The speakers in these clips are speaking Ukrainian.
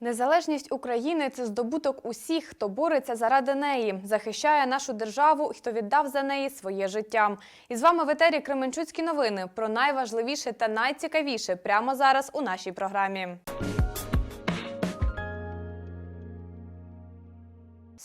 Незалежність України це здобуток усіх, хто бореться заради неї, захищає нашу державу хто віддав за неї своє життя. І з вами в етері Кременчуцькі новини про найважливіше та найцікавіше прямо зараз у нашій програмі.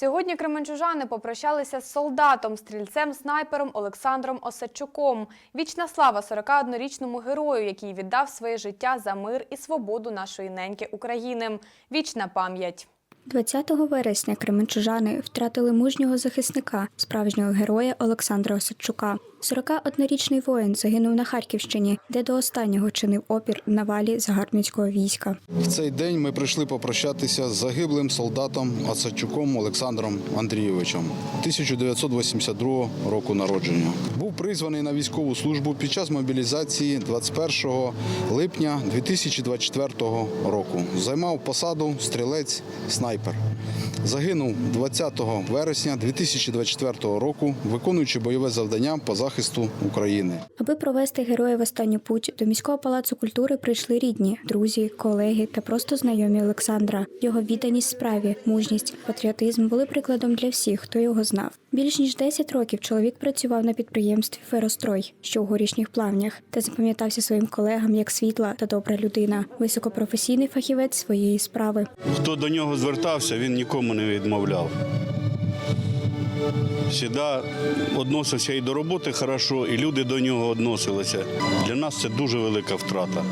Сьогодні кременчужани попрощалися з солдатом, стрільцем, снайпером Олександром Осадчуком. Вічна слава 41-річному герою, який віддав своє життя за мир і свободу нашої неньки України. Вічна пам'ять. 20 вересня кременчужани втратили мужнього захисника, справжнього героя Олександра Осадчука. 41-річний воїн загинув на Харківщині, де до останнього чинив опір на валі загарбницького війська. В цей день ми прийшли попрощатися з загиблим солдатом Осадчуком Олександром Андрійовичем 1982 року народження. Був призваний на військову службу під час мобілізації 21 липня 2024 року. Займав посаду стрілець снайпер. Загинув 20 вересня 2024 року, виконуючи бойове завдання по захисту України. Аби провести героя в останню путь, до міського палацу культури прийшли рідні, друзі, колеги та просто знайомі Олександра. Його відданість справі, мужність, патріотизм були прикладом для всіх, хто його знав. Більш ніж 10 років чоловік працював на підприємстві Ферострой, що у горішніх плавнях, та запам'ятався своїм колегам як світла та добра людина, високопрофесійний фахівець своєї справи. Хто до нього звертався, він нікому не відмовляв. Всіда відносився і до роботи хорошо, і люди до нього відносилися. Для нас це дуже велика втрата.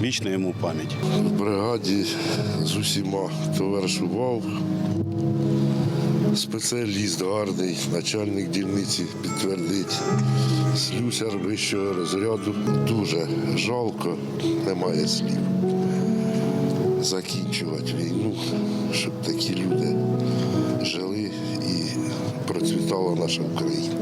Вічна йому пам'ять. в бригаді з усіма товаришував. Спеціаліст гарний, начальник дільниці підтвердить. Слюсар вищого розряду. Дуже жалко, немає слів. Закінчувати війну, щоб такі люди жили процвітала наша Україна.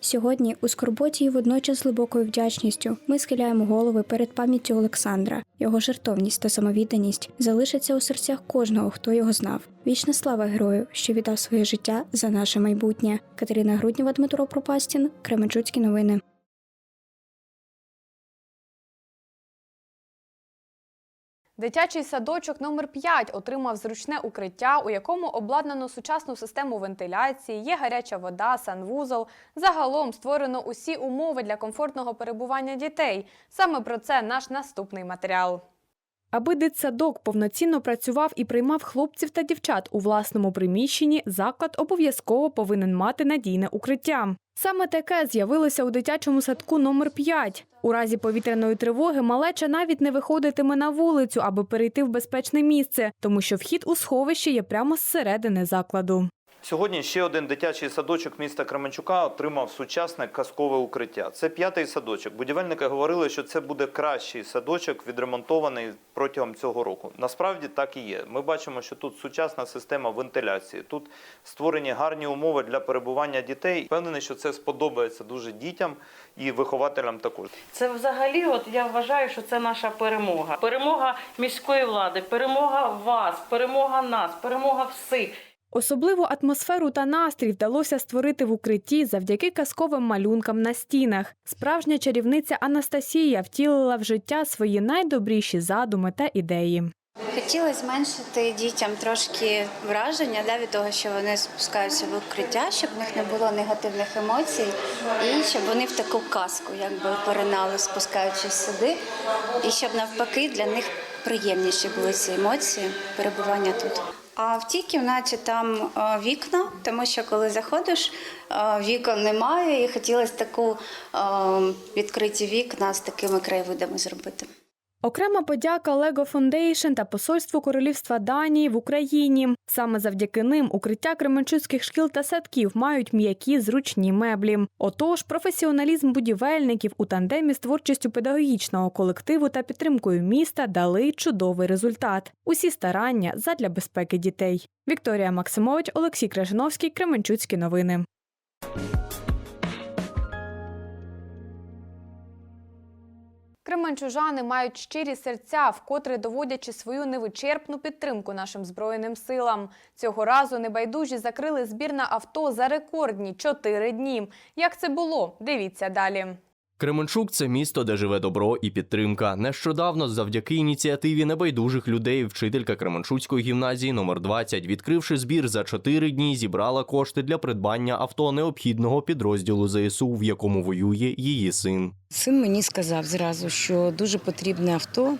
Сьогодні у скорботі і водночас з глибокою вдячністю ми схиляємо голови перед пам'яттю Олександра. Його жертовність та самовідданість залишаться у серцях кожного, хто його знав. Вічна слава герою, що віддав своє життя за наше майбутнє. Катерина Грудніва, Дмитро Пропастін, Кременчуцькі новини. Дитячий садочок номер 5 отримав зручне укриття, у якому обладнано сучасну систему вентиляції, є гаряча вода, санвузол. Загалом створено усі умови для комфортного перебування дітей. Саме про це наш наступний матеріал. Аби дитсадок повноцінно працював і приймав хлопців та дівчат у власному приміщенні, заклад обов'язково повинен мати надійне укриття. Саме таке з'явилося у дитячому садку номер 5 У разі повітряної тривоги малеча навіть не виходитиме на вулицю, аби перейти в безпечне місце, тому що вхід у сховище є прямо зсередини закладу. Сьогодні ще один дитячий садочок міста Кременчука отримав сучасне казкове укриття. Це п'ятий садочок. Будівельники говорили, що це буде кращий садочок, відремонтований протягом цього року. Насправді так і є. Ми бачимо, що тут сучасна система вентиляції, тут створені гарні умови для перебування дітей. Впевнений, що це сподобається дуже дітям і вихователям також. Це взагалі, от я вважаю, що це наша перемога. Перемога міської влади, перемога вас, перемога нас, перемога всіх. Особливу атмосферу та настрій вдалося створити в укритті завдяки казковим малюнкам на стінах. Справжня чарівниця Анастасія втілила в життя свої найдобріші задуми та ідеї. Хотіла зменшити дітям трошки враження да, від того, що вони спускаються в укриття, щоб в них не було негативних емоцій, і щоб вони в таку казку якби поринали, спускаючись сюди, і щоб навпаки для них приємніші були ці емоції перебування тут. А в тій кімнаті там е, вікна, тому що коли заходиш, е, вікон немає, і хотілося таку е, відкриті вікна з такими краєвидами зробити. Окрема подяка Lego Foundation та посольству Королівства Данії в Україні. Саме завдяки ним укриття кременчуцьких шкіл та садків мають м'які зручні меблі. Отож, професіоналізм будівельників у тандемі з творчістю педагогічного колективу та підтримкою міста дали чудовий результат. Усі старання задля безпеки дітей. Вікторія Максимович, Олексій Крижановський, Кременчуцькі новини. Кременчужани мають щирі серця, вкотре доводячи свою невичерпну підтримку нашим збройним силам. Цього разу небайдужі закрили збір на авто за рекордні чотири дні. Як це було? Дивіться далі. Кременчук це місто, де живе добро і підтримка. Нещодавно, завдяки ініціативі небайдужих людей, вчителька Кременчуцької гімназії номер 20, відкривши збір за чотири дні, зібрала кошти для придбання авто необхідного підрозділу ЗСУ, в якому воює її син. Син мені сказав зразу, що дуже потрібне авто.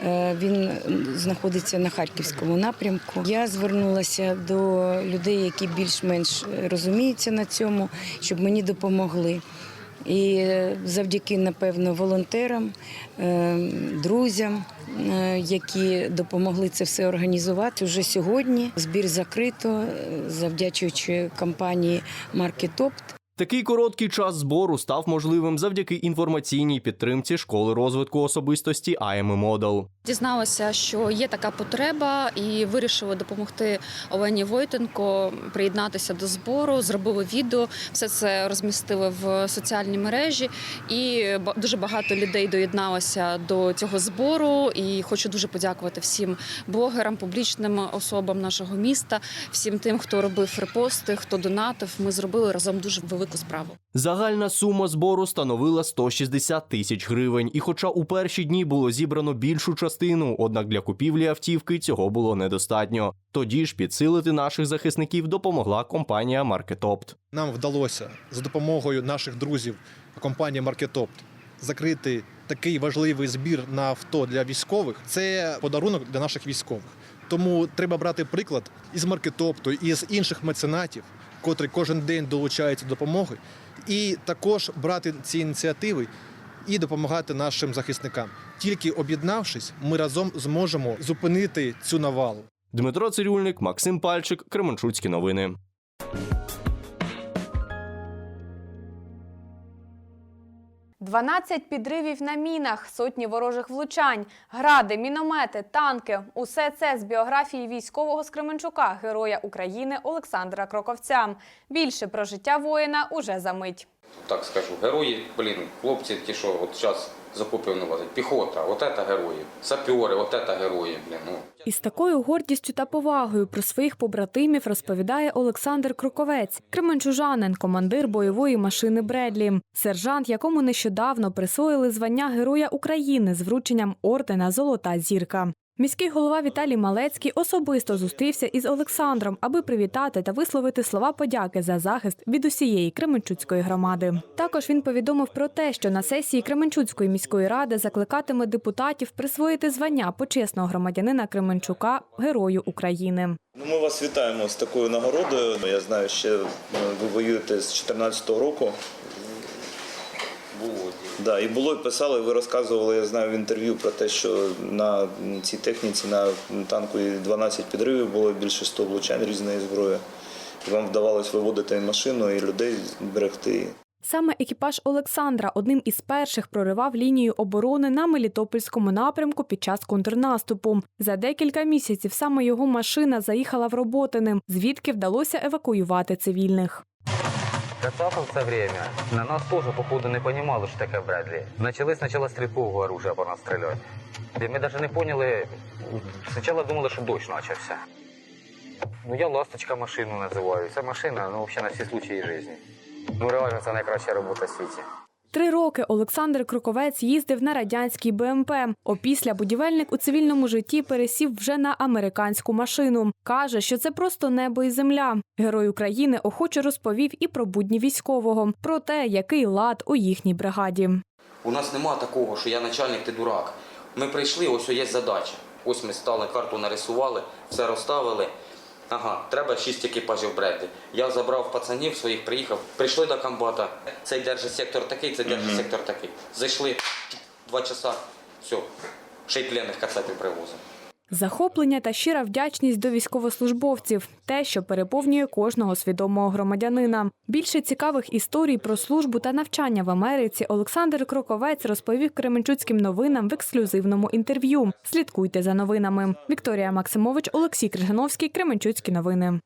Е, Він знаходиться на харківському напрямку. Я звернулася до людей, які більш-менш розуміються на цьому, щоб мені допомогли. І завдяки, напевно, волонтерам, е, друзям, е, які допомогли це все організувати. Уже сьогодні збір закрито, е, завдячуючи компанії Маркетопт. Такий короткий час збору став можливим завдяки інформаційній підтримці школи розвитку особистості IM Model. Дізналася, що є така потреба, і вирішила допомогти Олені Войтенко приєднатися до збору. Зробили відео, все це розмістили в соціальній мережі, і дуже багато людей доєдналося до цього збору. І хочу дуже подякувати всім блогерам, публічним особам нашого міста, всім тим, хто робив репости, хто донатив. Ми зробили разом дуже велику справу. Загальна сума збору становила 160 тисяч гривень. І хоча у перші дні було зібрано більшу частину, однак для купівлі автівки цього було недостатньо. Тоді ж підсилити наших захисників допомогла компанія Маркетопт. Нам вдалося за допомогою наших друзів компанії Маркетопт закрити такий важливий збір на авто для військових. Це подарунок для наших військових. Тому треба брати приклад із Маркетопту, і з інших меценатів, котрі кожен день долучаються до допомоги, і також брати ці ініціативи і допомагати нашим захисникам. Тільки об'єднавшись, ми разом зможемо зупинити цю навалу. Дмитро Цирюльник, Максим Пальчик, Кременчуцькі новини. Дванадцять підривів на мінах, сотні ворожих влучань, гради, міномети, танки – усе це з біографії військового з Кременчука, героя України Олександра Кроковця. Більше про життя воїна уже за мить. так скажу, герої, блін, хлопці, ті, що от зараз з окопів не піхота, от це герої, сапери, от це герої, блін, ну. Із такою гордістю та повагою про своїх побратимів розповідає Олександр Кроковець, кременчужанин, командир бойової машини Бредлі, сержант, якому нещодавно присвоїли звання Героя України з врученням ордена Золота зірка. Міський голова Віталій Малецький особисто зустрівся із Олександром, аби привітати та висловити слова подяки за захист від усієї Кременчуцької громади. Також він повідомив про те, що на сесії Кременчуцької міської ради закликатиме депутатів присвоїти звання почесного громадянина Кременчука Герою України. Ну, ми вас вітаємо з такою нагородою. Я знаю, ще е, ви воюєте з 2014 року. Було. Да, і було і писали, ви розказували, я знаю в інтерв'ю про те, що на цій техніці на танку і 12 підривів було більше 100 влучань різної зброї. І вам вдавалось виводити машину і людей берегти. Саме екіпаж Олександра одним із перших проривав лінію оборони на Мелітопольському напрямку під час контрнаступу. За декілька місяців саме його машина заїхала в Роботине, звідки вдалося евакуювати цивільних. Кацапы в це время на нас теж, походу, не розуміли, що таке Брэдли. Начали сначала стрілкового оружия по нас стріляти. И ми навіть не поняли, спочатку думали, що дощ почався. Ну, я ласточка машину називаю. Ця машина, ну, взагалі, на всі случаї життя. Ну, реально, це найкраща робота в світі. Три роки Олександр Кроковець їздив на радянський БМП. Опісля будівельник у цивільному житті пересів вже на американську машину. Каже, що це просто небо і земля. Герой України охоче розповів і про будні військового, про те, який лад у їхній бригаді. У нас нема такого, що я начальник, ти дурак. Ми прийшли, ось є задача. Ось ми стали, карту нарисували, все розставили. Ага, треба шість екіпажів бренди. Я забрав пацанів своїх, приїхав, прийшли до комбата. Цей держить сектор такий, цей держить сектор такий. Зайшли два часа, все, ще й пленних кацапів привозимо. Захоплення та щира вдячність до військовослужбовців те, що переповнює кожного свідомого громадянина. Більше цікавих історій про службу та навчання в Америці Олександр Кроковець розповів Кременчуцьким новинам в ексклюзивному інтерв'ю. Слідкуйте за новинами. Вікторія Максимович, Олексій Крижановський, Кременчуцькі новини.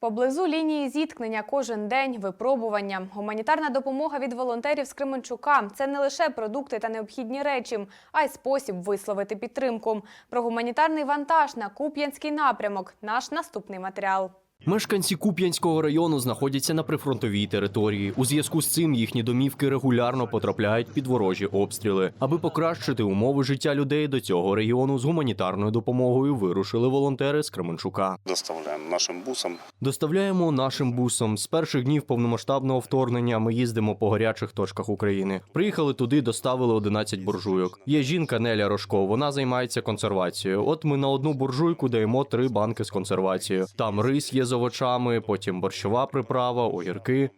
Поблизу лінії зіткнення кожен день випробування. Гуманітарна допомога від волонтерів з Кременчука – це не лише продукти та необхідні речі, а й спосіб висловити підтримку. Про гуманітарний вантаж на Куп'янський напрямок – наш наступний матеріал. Мешканці Куп'янського району знаходяться на прифронтовій території. У зв'язку з цим їхні домівки регулярно потрапляють під ворожі обстріли. Аби покращити умови життя людей до цього регіону з гуманітарною допомогою вирушили волонтери з Кременчука. Доставляємо нашим бусам. Доставляємо нашим бусом. З перших днів повномасштабного вторгнення ми їздимо по гарячих точках України. Приїхали туди, доставили 11 буржуйок. Є жінка Неля Рожко. Вона займається консервацією. От ми на одну буржуйку даємо три банки з консервацією. Там рис є з овочами, потім борщова приправа, огірки.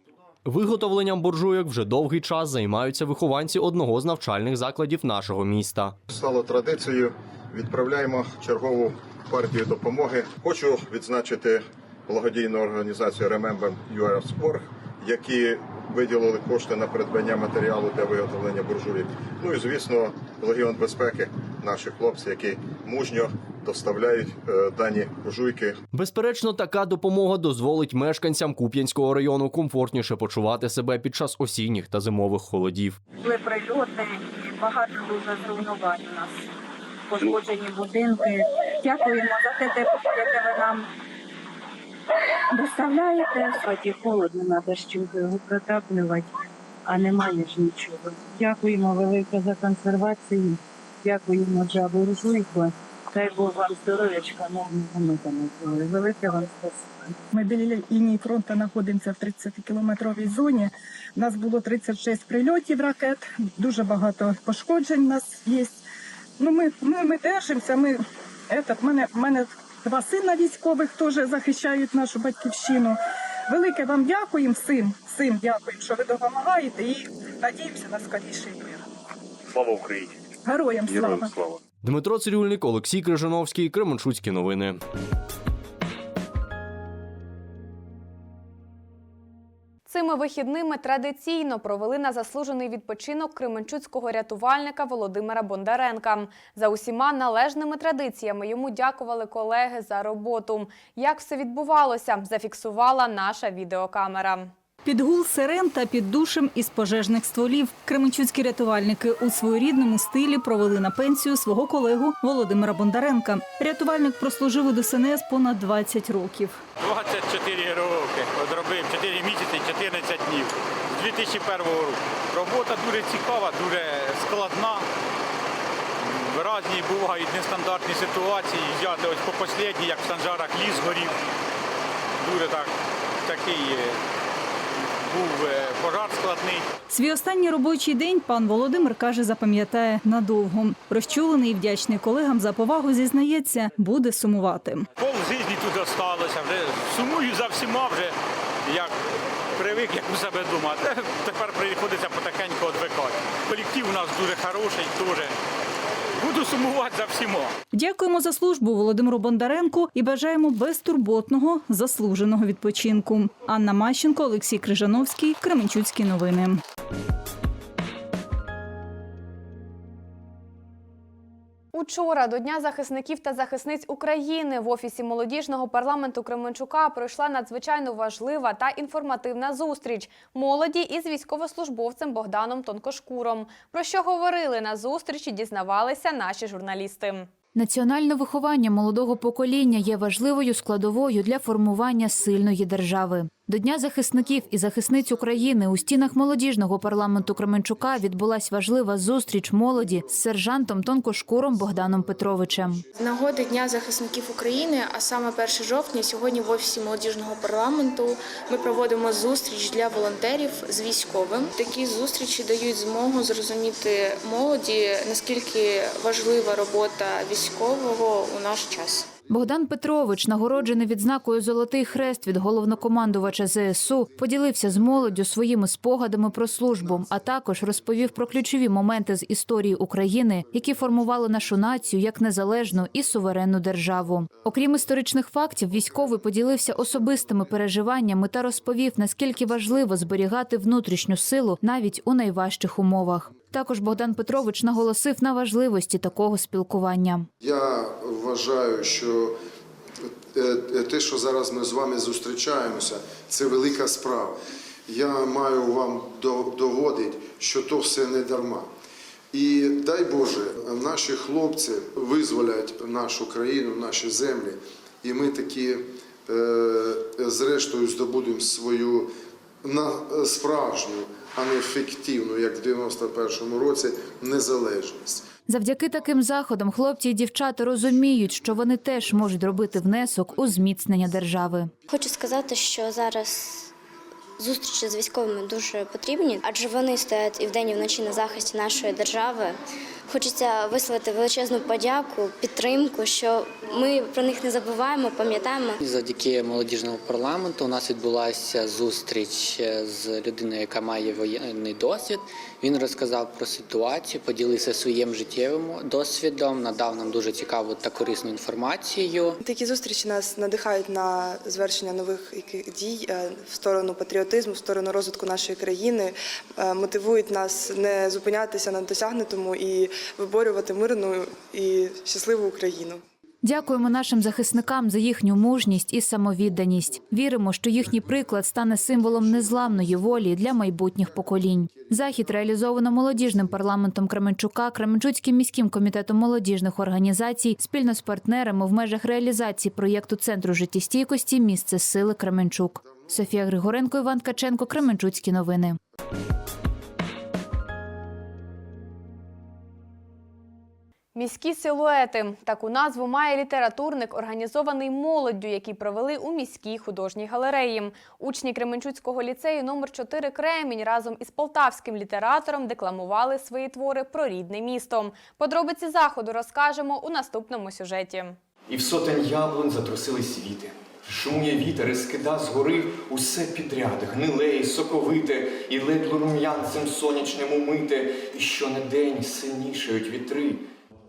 Виготовленням буржуйок вже довгий час займаються вихованці одного з навчальних закладів нашого міста. Стало традицією. Відправляємо чергову партію допомоги. Хочу відзначити благодійну організацію Remember Sport, які виділили кошти на придбання матеріалу для виготовлення буржуїк. Ну і звісно, Легіон безпеки, наші хлопці, які мужньо доставляють е, дані буржуйки Безперечно, така допомога дозволить мешканцям Куп'янського району комфортніше почувати себе під час осінніх та зимових холодів. були прильоти і багато дуже зруйнувань у нас. Пошкоджені будинки. Дякуємо за те яке ви нам доставляєте. Хаті холодно, треба ж його протаплювати, а немає ж нічого. Дякуємо велике за консервацію. Дякуємо за буржуйку. Дай Бог вам здоров'ячка, нового Велике вам спасибо. Ми біля лінії фронту знаходимося в 30-кілометровій зоні. У нас було 36 прильотів ракет, дуже багато пошкоджень у нас є. Ну, ми, ми, ми держимося. Ми, этот, мене, мене два сина військових теж захищають нашу батьківщину. Велике вам дякуємо всім, всім дякуємо, що ви допомагаєте і надіємося на скоріший мир. Слава Україні! Героям слава! слава! Дмитро Цирюльник, Олексій Крижановський, Кременчуцькі новини. Цими вихідними традиційно провели на заслужений відпочинок кременчуцького рятувальника Володимира Бондаренка. За усіма належними традиціями йому дякували колеги за роботу. Як все відбувалося, зафіксувала наша відеокамера. Під гул сирен та під душем із пожежних стволів кременчуцькі рятувальники у своєрідному стилі провели на пенсію свого колегу Володимира Бондаренка. Рятувальник прослужив у ДСНС понад 20 років. 24 роки. Одробив 4 місяці, 14 днів. З 2001 року. Робота дуже цікава, дуже складна. Виразні бувають нестандартні ситуації. Взяти ось по як в Санжарах ліс горів. Дуже так такий був е, пожар складний. Свій останній робочий день пан Володимир каже, запам'ятає надовго. Розчулений і вдячний колегам за повагу зізнається, буде сумувати. Пол житті тут залишилося, вже сумую за всіма вже, як привик, як у себе вдома. Те- Тепер приходиться потихеньку відвикати. Колектив у нас дуже хороший, теж. Буду сумувати за всіма. Дякуємо за службу Володимиру Бондаренку і бажаємо безтурботного заслуженого відпочинку. Анна Мащенко, Олексій Крижановський, Кременчуцькі новини. Учора до Дня захисників та захисниць України в офісі молодіжного парламенту Кременчука пройшла надзвичайно важлива та інформативна зустріч молоді із військовослужбовцем Богданом Тонкошкуром. Про що говорили на зустрічі, дізнавалися наші журналісти. Національне виховання молодого покоління є важливою складовою для формування сильної держави. До Дня захисників і захисниць України у стінах молодіжного парламенту Кременчука відбулась важлива зустріч молоді з сержантом Тонкошкуром Богданом Петровичем. Нагоди Дня захисників України, а саме 1 жовтня, сьогодні в офісі молодіжного парламенту ми проводимо зустріч для волонтерів з військовим. Такі зустрічі дають змогу зрозуміти молоді, наскільки важлива робота військового у наш час. Богдан Петрович, нагороджений відзнакою Золотий хрест від головнокомандувача ЗСУ, поділився з молоддю своїми спогадами про службу, а також розповів про ключові моменти з історії України, які формували нашу націю як незалежну і суверенну державу. Окрім історичних фактів, військовий поділився особистими переживаннями та розповів, наскільки важливо зберігати внутрішню силу навіть у найважчих умовах. Також Богдан Петрович наголосив на важливості такого спілкування. Я вважаю, що е, е, те, що зараз ми з вами зустрічаємося, це велика справа. Я маю вам доводити, що то все не дарма. І дай Боже, наші хлопці визволять нашу країну, наші землі, і ми такі е, зрештою здобудемо свою на справжню, а не фіктивну, як в 91-му році, незалежність. Завдяки таким заходам хлопці і дівчата розуміють, що вони теж можуть робити внесок у зміцнення держави. Хочу сказати, що зараз зустрічі з військовими дуже потрібні, адже вони стоять і вдень, і вночі на захисті нашої держави. Хочеться висловити величезну подяку, підтримку, що ми про них не забуваємо, пам'ятаємо. Завдяки молодіжному парламенту у нас відбулася зустріч з людиною, яка має воєнний досвід. Він розказав про ситуацію, поділився своїм життєвим досвідом, надав нам дуже цікаву та корисну інформацію. Такі зустрічі нас надихають на звершення нових дій е, в сторону патріотизму, в сторону розвитку нашої країни, е, мотивують нас не зупинятися на досягнутому і виборювати мирну і щасливу Україну. Дякуємо нашим захисникам за їхню мужність і самовідданість. Віримо, що їхній приклад стане символом незламної волі для майбутніх поколінь. Захід реалізовано молодіжним парламентом Кременчука, Кременчуцьким міським комітетом молодіжних організацій спільно з партнерами в межах реалізації проєкту Центру життєстійкості Місце сили Кременчук. Софія Григоренко, Іван Ткаченко, Кременчуцькі новини. Міські силуети таку назву має літературник, організований молоддю, який провели у міській художній галереї. Учні Кременчуцького ліцею номер 4 Кремінь разом із полтавським літератором декламували свої твори про рідне місто. Подробиці заходу розкажемо у наступному сюжеті. І в сотень яблунь затрусились віти. Шум'є вітер і скида згори усе підряд, гниле і соковите, і ледь рум'янцем сонячним умите, і що не день сильнішають вітри.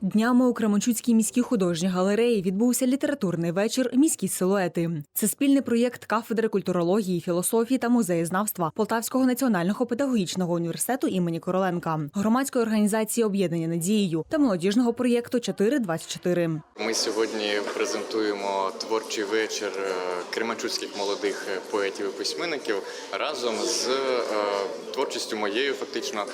Днями у Кременчуцькій міській художній галереї відбувся літературний вечір Міські силуети. Це спільний проєкт кафедри культурології, філософії та музеєзнавства Полтавського національного педагогічного університету імені Короленка, громадської організації об'єднання надією та молодіжного проєкту 424. Ми сьогодні презентуємо творчий вечір е, кременчуцьких молодих е, поетів і письменників разом з е, творчістю моєю, фактично.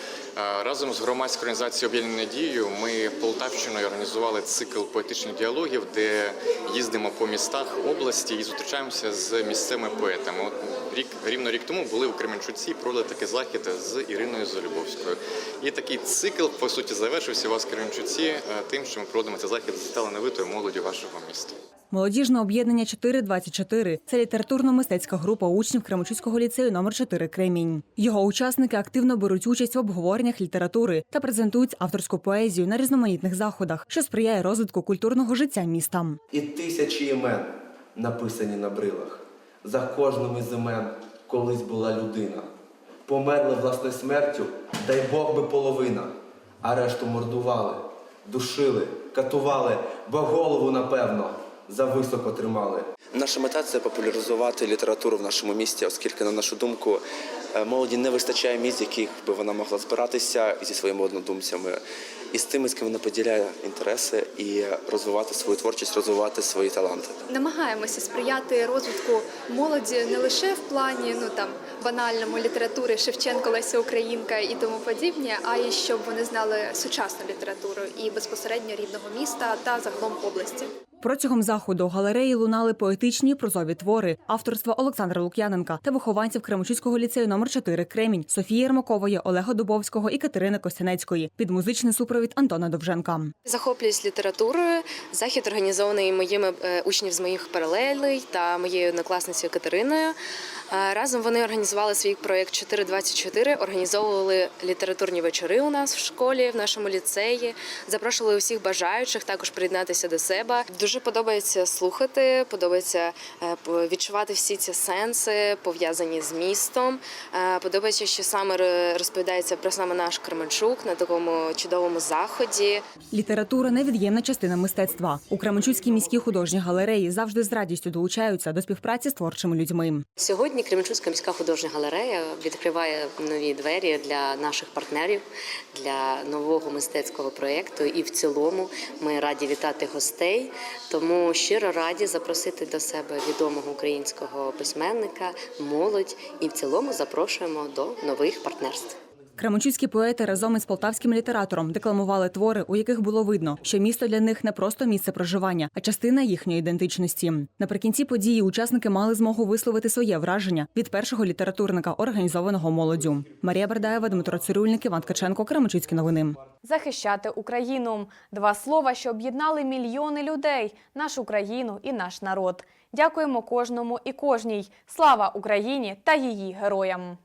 Разом з громадською організацією «Об'єднання надією ми Полтавщиною організували цикл поетичних діалогів, де їздимо по містах області і зустрічаємося з місцевими поетами. Рік рівно рік тому були у Кременчуці, провели такий захід з Іриною Залюбовською. І такий цикл по суті завершився у вас в Кременчуці е, тим, що ми проводимо цей захід з талановитою молоддю вашого міста. Молодіжне об'єднання 424 – це літературно-мистецька група учнів Кременчуцького ліцею номер 4 Кремінь. Його учасники активно беруть участь в обговореннях літератури та презентують авторську поезію на різноманітних заходах, що сприяє розвитку культурного життя міста. І тисячі імен написані на брилах. За кожним із імен колись була людина. Померли власною смертю, дай Бог би половина, а решту мордували, душили, катували, бо голову, напевно, за високо тримали. Наша мета це популяризувати літературу в нашому місті, оскільки, на нашу думку, е, молоді не вистачає місць, яких би вона могла збиратися зі своїми однодумцями, і з тими, з ким вона поділяє інтереси, і розвивати свою творчість, розвивати свої таланти. Намагаємося сприяти розвитку молоді не лише в плані ну там банальному літератури Шевченко, Леся Українка і тому подібне, а й щоб вони знали сучасну літературу і безпосередньо рідного міста та загалом області. Протягом заходу галереї лунали поетичні прозові твори авторства Олександра Лук'яненка та вихованців Кременчуцького ліцею номер 4 Кремінь Софії Ермакової, Олега Дубовського і Катерини Костянецької під музичний супровід Антона Довженка. Захоплююсь літературою. Захід організований моїми е, учнів з моїх паралелей та моєю однокласницею Катериною. Разом вони організували свій проєкт 424, організовували літературні вечори у нас в школі, в нашому ліцеї. Запрошували усіх бажаючих також приєднатися до себе. Дуже подобається слухати, подобається е, відчувати всі ці сенси, пов'язані з містом. Е, Подобається, що саме розповідається про саме наш Кременчук на такому чудовому заході. Література невід'ємна частина мистецтва. У Кременчуцькій міській художній галереї завжди з радістю долучаються до співпраці з творчими людьми. Сьогодні Кременчуцька міська художня галерея відкриває нові двері для наших партнерів для нового мистецького проєкту. І в цілому ми раді вітати гостей. Тому щиро раді запросити до себе відомого українського письменника, молодь і в цілому запрошуємо до нових партнерств. Кременчуцькі поети разом із полтавським літератором декламували твори, у яких було видно, що місто для них не просто місце проживання, а частина їхньої ідентичності. Наприкінці події учасники мали змогу висловити своє враження від першого літературника, організованого молоддю. Марія Бердаєва, Дмитро Цирюльник, Іван Ткаченко, Кременчуцькі новини. Захищати Україну два слова, що об'єднали мільйони людей, нашу країну і наш народ. Дякуємо кожному і кожній. Слава Україні та її героям.